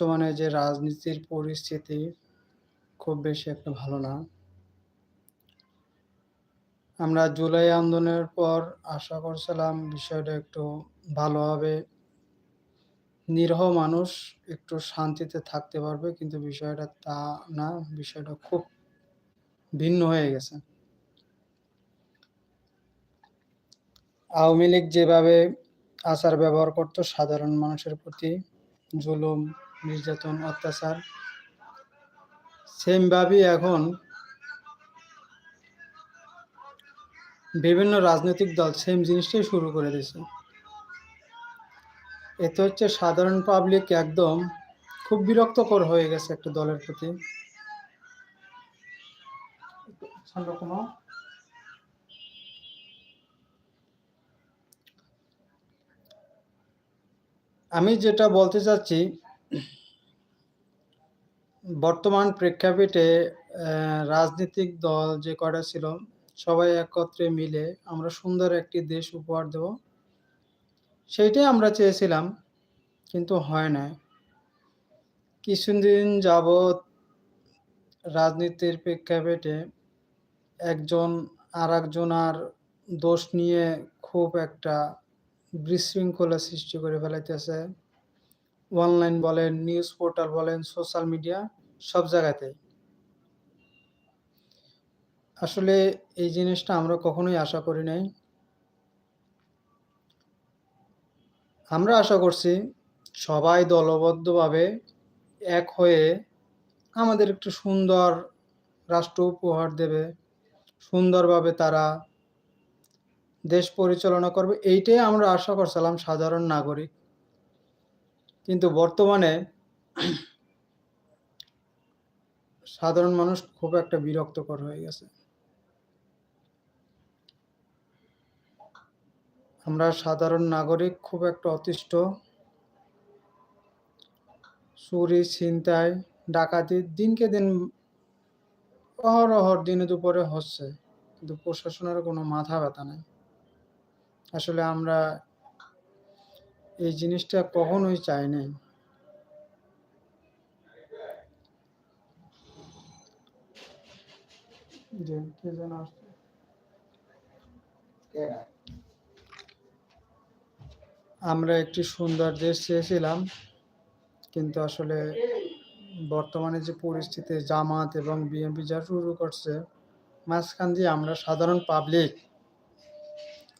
বর্তমানে যে রাজনীতির পরিস্থিতি খুব বেশি একটা ভালো না। আমরা জুলাই আন্দোলনের পর আশা করছিলাম বিষয়টা একটু ভালো হবে। নিরহ মানুষ একটু শান্তিতে থাকতে পারবে, কিন্তু বিষয়টা তা না, বিষয়টা খুব ভিন্ন হয়ে গেছে। আওয়ামী লীগ যেভাবে আচার ব্যবহার করত সাধারণ মানুষের প্রতি, জুলুম নির্যাতন অত্যাচার। সেমভাবেই এখন বিভিন্ন রাজনৈতিক দল সেম জিনিসটাই শুরু করে দিয়েছে। এতে হচ্ছে সাধারণ পাবলিক একদম খুব বিরক্তকর হয়ে গেছে একটা দলের প্রতি। আমি যেটা বলতে চাচ্ছি বর্তমান প্রেক্ষাপটে রাজনৈতিক দল যে কটা ছিল, সবাই একত্রে মিলে আমরা সুন্দর একটি দেশ উপহার দেব। সেইটাই আমরা চেয়েছিলাম, কিন্তু হয় না কিছুদিন যাবৎ রাজনীতির প্রেক্ষাপটে একজন আর একজনার দোষ নিয়ে খুব একটা বিশৃঙ্খলা সৃষ্টি করে ফেলাইতেছে। অনলাইন বলেন, নিউজ পোর্টাল বলেন, সোশ্যাল মিডিয়া, সব জায়গাতে আসলে এই জিনিসটা আমরা কখনোই আশা করি নাই। আমরা আশা করছি সবাই দলবদ্ধভাবে এক হয়ে আমাদের একটু সুন্দর রাষ্ট্র উপহার দেবে, সুন্দরভাবে তারা দেশ পরিচালনা করবে, এইটাই আমরা আশা করছিলাম সাধারণ নাগরিক। কিন্তু বর্তমানে সাধারণ মানুষ খুব একটা বিরক্তকর হয়ে গেছে। আমরা সাধারণ নাগরিক খুব একটা অতিষ্ঠ। চুরি, ছিনতাই, ডাকাতি দিনকে দিন অহরহর দিনে দুপুরে হচ্ছে। কিন্তু প্রশাসনের কোনো মাথা ব্যথা নেই। আসলে আমরা এই জিনিসটা কখনোই চাই নাই। আমরা একটি সুন্দর দেশ চেয়েছিলাম কিন্তু আসলে বর্তমানে যে পরিস্থিতি জামাত এবং বিএনপি যা শুরু করছে মাঝখান দিয়ে আমরা সাধারণ পাবলিক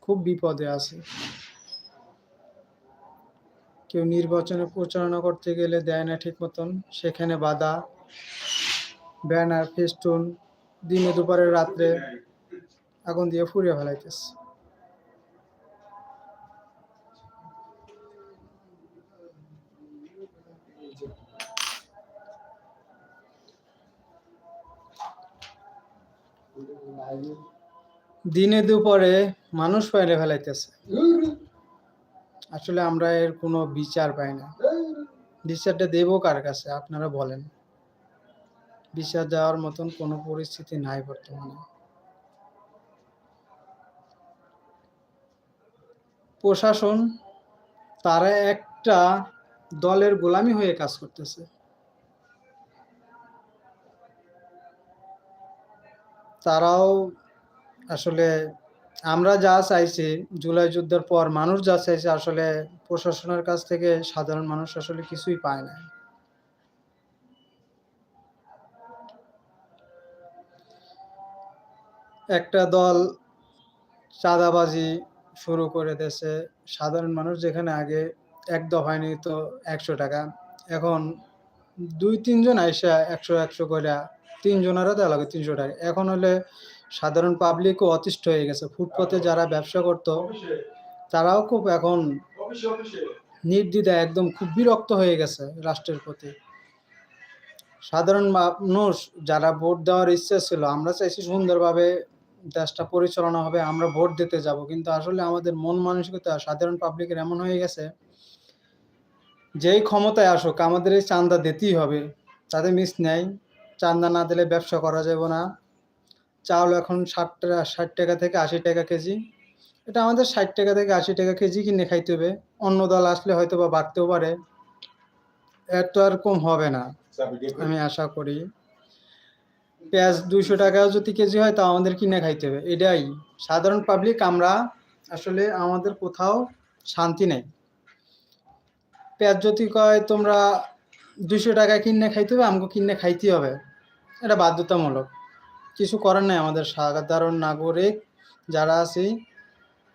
খুব বিপদে আছে। কেউ নির্বাচনে প্রচারণা করতে গেলে দেয় না ঠিক মতন। সেখানে বাধা, ব্যানার, ফেস্টুন, দিনে দুপুরে রাত্রে আগুন দিয়ে ফুরিয়ে ফেলাইতেছে। দিনে দুপুরে মানুষ পাইলে ফেলাইতেছে। আসলে আমরা এর কোনো বিচার পাই না। বিচারটা দেবো কার কাছে, আপনারা বলেন। বিচার দেওয়ার মতন কোনো পরিস্থিতি নাই বর্তমানে। প্রশাসন, তারা একটা দলের গোলামি হয়ে কাজ করতেছে। তারাও আসলে আমরা যা চাইছি, জুলাই যুদ্ধের পর মানুষ যা চাইছে আসলে প্রশাসনের কাছ থেকে সাধারণ মানুষ আসলে কিছুই পায় না। একটা দল চাঁদাবাজি শুরু করে দিয়েছে। সাধারণ মানুষ যেখানে আগে এক দফায় নিত একশো টাকা। এখন দুই, তিনজন আইসা একশো একশো করে তিনজনেরও দেওয়া লাগে তিনশো টাকা। এখন হলে সাধারণ পাবলিকও অতিষ্ঠ হয়ে গেছে। ফুটপথে যারা ব্যবসা করত, তারাও খুব এখন নির্দ্বিধায় একদম খুব বিরক্ত হয়ে গেছে রাষ্ট্রের প্রতি। সাধারণ মানুষ যারা ভোট দেওয়ার ইচ্ছা ছিল, আমরা চাইছি সুন্দরভাবে দেশটা পরিচালনা হবে, আমরা ভোট দিতে যাব। কিন্তু আসলে আমাদের মন মানসিকতা সাধারণ পাবলিকের এমন হয়ে গেছে, যেই ক্ষমতায় আসুক, আমাদের এই চান্দা দিতেই হবে। তাদের মিস নেই। চান্দা না দিলে ব্যবসা করা যাবে না। চাউল এখন ষাট টাকা ষাট টাকা থেকে আশি টাকা কেজি। এটা আমাদের ষাট টাকা থেকে আশি টাকা কেজি কিনে খাইতে হবে। অন্য দল আসলে হয়তো বা বাড়তেও পারে। এত আর কম হবে না? আমি আশা করি। পেঁয়াজ দুইশো টাকা যদি কেজি হয় তা আমাদের কিনে খাইতে হবে। এটাই। সাধারণ পাবলিক আমরা আসলে আমাদের কোথাও শান্তি নেই। পেঁয়াজ যদি কয়, তোমরা দুইশো টাকা কিনে খাইতে হবে আমাকে কিনে খাইতে হবে। এটা বাধ্যতামূলক। কিছু করার নাই আমাদের সাধারণ নাগরিক যারা আছি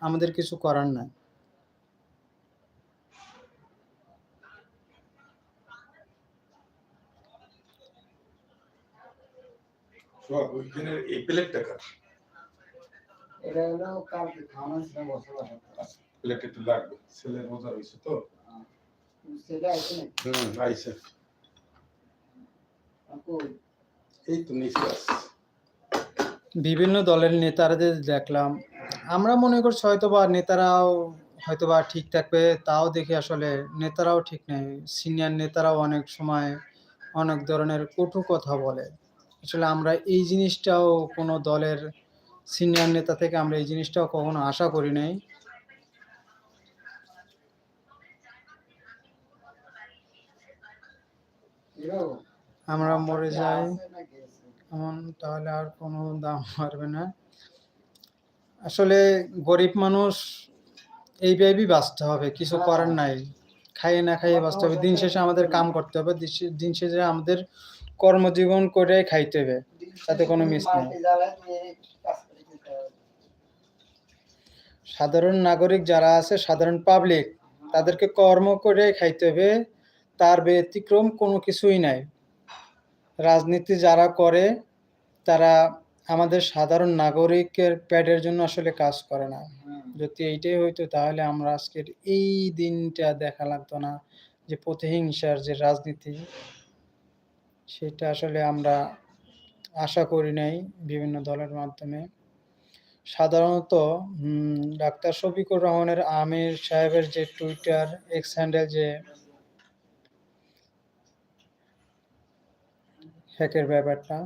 আমাদের কিছু করার নাই? এটা হলো কালকে খাওয়ানো ছিল আচ্ছা, প্লেট একটু লাগবে ছেলের রোজা হয়েছে তো। সেটা হুম আইসে এই তো নিচে আছে। বিভিন্ন দলের নেতাদের দেখলাম। আমরা মনে করছি হয়তো বা নেতারাও হয়তো বা ঠিক থাকবে, তাও দেখি আসলে নেতারাও ঠিক নেই। সিনিয়র নেতারাও অনেক সময় অনেক ধরনের কটু কথা বলে। আসলে আমরা এই জিনিসটাও কোনো দলের সিনিয়র নেতা থেকে আমরা এই জিনিসটাও কখনো আশা করি নাই। আমরা মরে যাই। এমন তাহলে আর কোনো দাম পারবে না। আসলে গরিব মানুষ এইভাবেই বাঁচতে হবে কিছু করার নাই। খাইয়ে না খাইয়ে বাঁচতে হবে। দিন শেষে আমাদের কাম করতে হবে দিন শেষে আমাদের কর্মজীবন করে খাইতে হবে তাতে কোনো মিস নেই। সাধারণ নাগরিক যারা আছে সাধারণ পাবলিক তাদেরকে কর্ম করে খাইতে হবে তার ব্যতিক্রম কোনো কিছুই নাই। রাজনীতি যারা করে তারা আমাদের সাধারণ নাগরিকের প্যাডের জন্য আসলে কাজ করে না। যদি এইটাই হইতো তাহলে আমরা আজকের এই দিনটা দেখা লাগতো না যে প্রতিহিংসার যে রাজনীতি সেটা আসলে আমরা আশা করি নাই বিভিন্ন দলের মাধ্যমে। সাধারণত ডাক্তার শফিকুর রহমানের আমির সাহেবের যে টুইটার এক্স হ্যান্ডেল যে হ্যাকের ব্যাপারটা।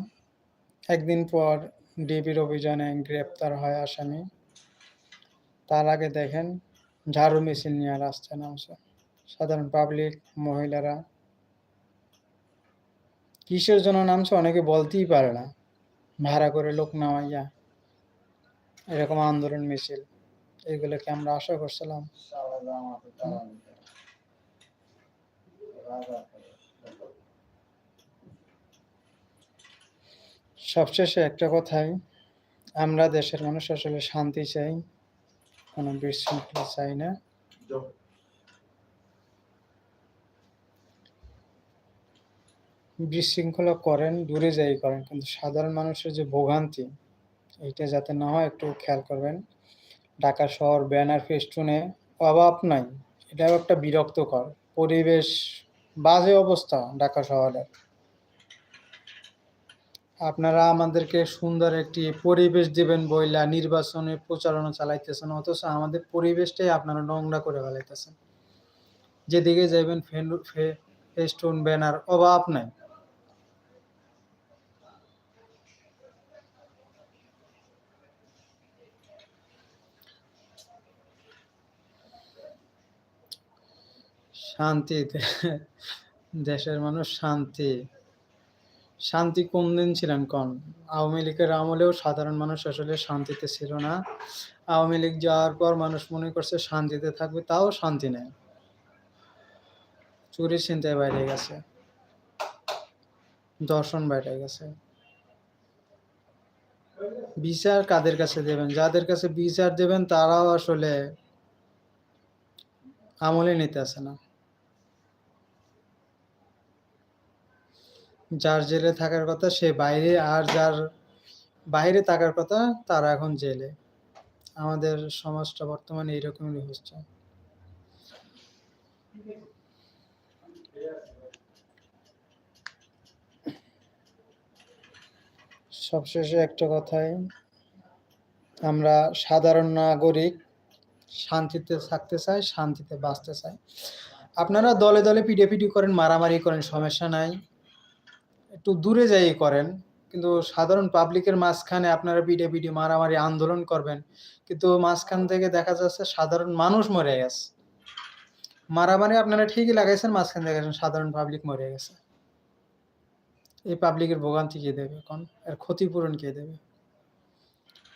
একদিন পর ডিবির অভিযানে গ্রেপ্তার হয় আসামি। তার আগে দেখেন ঝাড়ু মিছিল নিয়ে রাস্তায় নামছে সাধারণ পাবলিক, মহিলারা। কিসের জন্য নামছে অনেকে বলতেই পারে না। ভাড়া করে লোক নামাইয়া এরকম আন্দোলন, মিছিল, এগুলোকে আমরা আশা করছিলাম শালা জামাতে তালা দিতে। রাজা করে। সবশেষে একটা কথাই আমরা দেশের মানুষ আসলে শান্তি চাই কোনো বিশৃঙ্খলা চাই না। বিশৃঙ্খলা করেন দূরে যাই করেন কিন্তু সাধারণ মানুষের যে ভোগান্তি এইটা যাতে না হয় একটু খেয়াল করবেন। ঢাকা শহর ব্যানার ফেস্টুনে অভাব নাই এটাও একটা বিরক্তকর। পরিবেশ বাজে অবস্থা ঢাকা শহরের। আপনারা আমাদেরকে সুন্দর একটি পরিবেশ দিবেন বইলা, নির্বাচনে প্রচারণা চালাইতেছেন, অথচ আমাদের পরিবেশটাই আপনারা নোংরা করে ফেলাইতেছেন। যেদিকে যাইবেন ফেস্টুন, ব্যানার, অভাব নাই। শান্তি দেশের মানুষ শান্তি। শান্তি কোন দিন ছিলেন কোন? আওয়ামী লীগের আমলেও সাধারণ মানুষ আসলে শান্তিতে ছিল না। আওয়ামী লীগ যাওয়ার পর মানুষ মনে করছে শান্তিতে থাকবে, তাও শান্তি নেই। চুরি চিন্তায় বাইরে গেছে। দর্শন বাইরে গেছে। বিচার কাদের কাছে দেবেন? যাদের কাছে বিচার দেবেন, তারাও আসলে আমলে নিতে আসে না। যার জেলে থাকার কথা সে বাইরে, আর যার বাইরে থাকার কথা তারা এখন জেলে। আমাদের সমাজটা বর্তমানে এইরকমই হচ্ছে। সবশেষে একটা কথাই, আমরা সাধারণ নাগরিক শান্তিতে থাকতে চাই, শান্তিতে বাঁচতে চাই। আপনারা দলে দলে পিডিএপিডি করেন, মারামারি করেন, সমস্যা নাই। একটু দূরে যাই করেন, কিন্তু সাধারণ পাবলিকের মাঝখানে আপনারা পিডে পিডি মারামারি আন্দোলন করবেন, কিন্তু মাঝখান থেকে দেখা যাচ্ছে সাধারণ মানুষ মরে গেছে। মারামারি আপনারা ঠিকই লাগাইছেন, মাঝখান থেকে সাধারণ পাবলিক মরে গেছে। এই পাবলিকের ভোগান্তি কে দেবে কোন এর ক্ষতিপূরণ কে দেবে?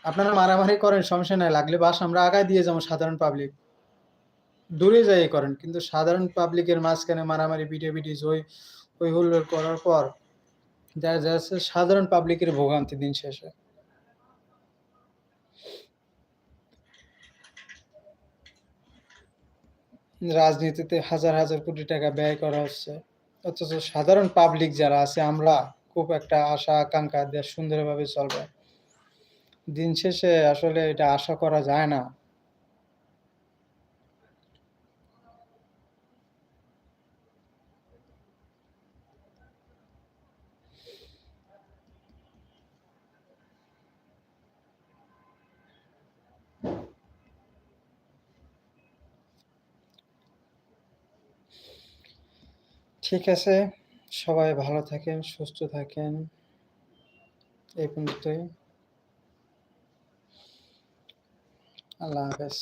আপনারা মারামারি করেন, সমস্যা নাই, লাগলে বাস আমরা আগায় দিয়ে যাব সাধারণ পাবলিক দূরে যাই করেন, কিন্তু সাধারণ পাবলিকের মাঝখানে মারামারি পিটিয়ে পিটিয়ে ওই ওই হুল্লোড় করার পর দেখা যাচ্ছে সাধারণ পাবলিকের ভোগান্তি দিন শেষে। রাজনীতিতে হাজার হাজার কোটি টাকা ব্যয় করা হচ্ছে। অথচ সাধারণ পাবলিক যারা আছে, আমরা খুব একটা আশা, আকাঙ্ক্ষা দেশ সুন্দরভাবে চলবে। দিন শেষে আসলে এটা আশা করা যায় না। ঠিক আছে। সবাই ভালো থাকেন সুস্থ থাকেন। এই পর্যন্তই। আল্লাহ হাফেজ।